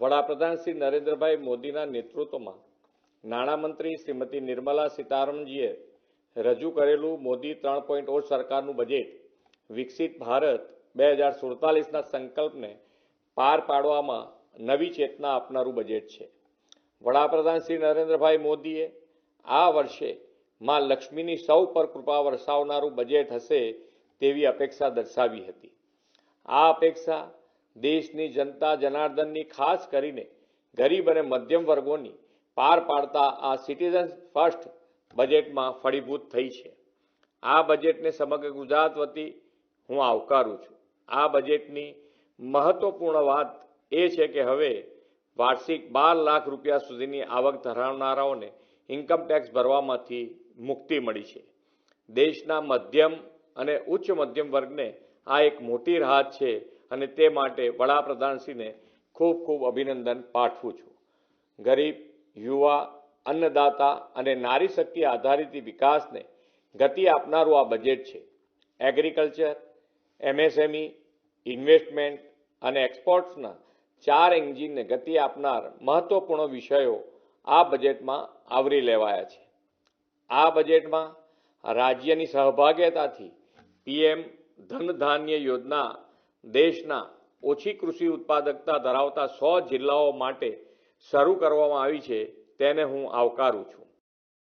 વડાપ્રધાન શ્રી નરેન્દ્રભાઈ મોદીના નેતૃત્વમાં નાણામંત્રી શ્રીમતી નિર્મલા સીતારમણજીએ રજૂ કરેલું મોદી ત્રણ પોઈન્ટ ઓ સરકારનું બજેટ વિકસિત ભારત બે હજાર સુડતાલીસના સંકલ્પને પાર પાડવામાં નવી ચેતના આપનારું બજેટ છે. વડાપ્રધાન શ્રી નરેન્દ્રભાઈ મોદીએ આ વર્ષે માં લક્ષ્મીની સૌ પર કૃપા વરસાવનારું બજેટ હશે તેવી અપેક્ષા દર્શાવી હતી. આ અપેક્ષા દેશની જનતા જનાર્દનની ખાસ કરીને ગરીબ અને મધ્યમ વર્ગોની પાર પાડતા આ સિટીઝન ફર્સ્ટ બજેટમાં ફળીભૂત થઈ છે. આ બજેટને સમગ્ર ગુજરાત વતી હું આવકારું છું. આ બજેટની મહત્વપૂર્ણ વાત એ છે કે હવે વાર્ષિક બાર લાખ રૂપિયા સુધીની આવક ધરાવનારાઓને ઇન્કમ ટેક્સ ભરવામાંથી મુક્તિ મળી છે. દેશના મધ્યમ અને ઉચ્ચ મધ્યમ વર્ગને આ એક મોટી રાહત છે અને તે માટે વડાપ્રધાનશ્રીને ખૂબ ખૂબ અભિનંદન પાઠવું છું. ગરીબ, યુવા, અન્નદાતા અને નારી શક્તિ આધારિત વિકાસને ગતિ આપનારું આ બજેટ છે. એગ્રીકલ્ચર, એમએસએમઈ, ઇન્વેસ્ટમેન્ટ અને એક્સપોર્ટ્સના ચાર એન્જિનને ગતિ આપનાર મહત્વપૂર્ણ વિષયો આ બજેટમાં આવરી લેવાયા છે. આ બજેટમાં રાજ્યની સહભાગિતાથી પીએમ ધન ધાન્ય યોજના દેશના ઓછી કૃષિ ઉત્પાદકતા ધરાવતા સો જિલ્લાઓ માટે શરૂ કરવામાં આવી છે, તેને હું આવકારું છું.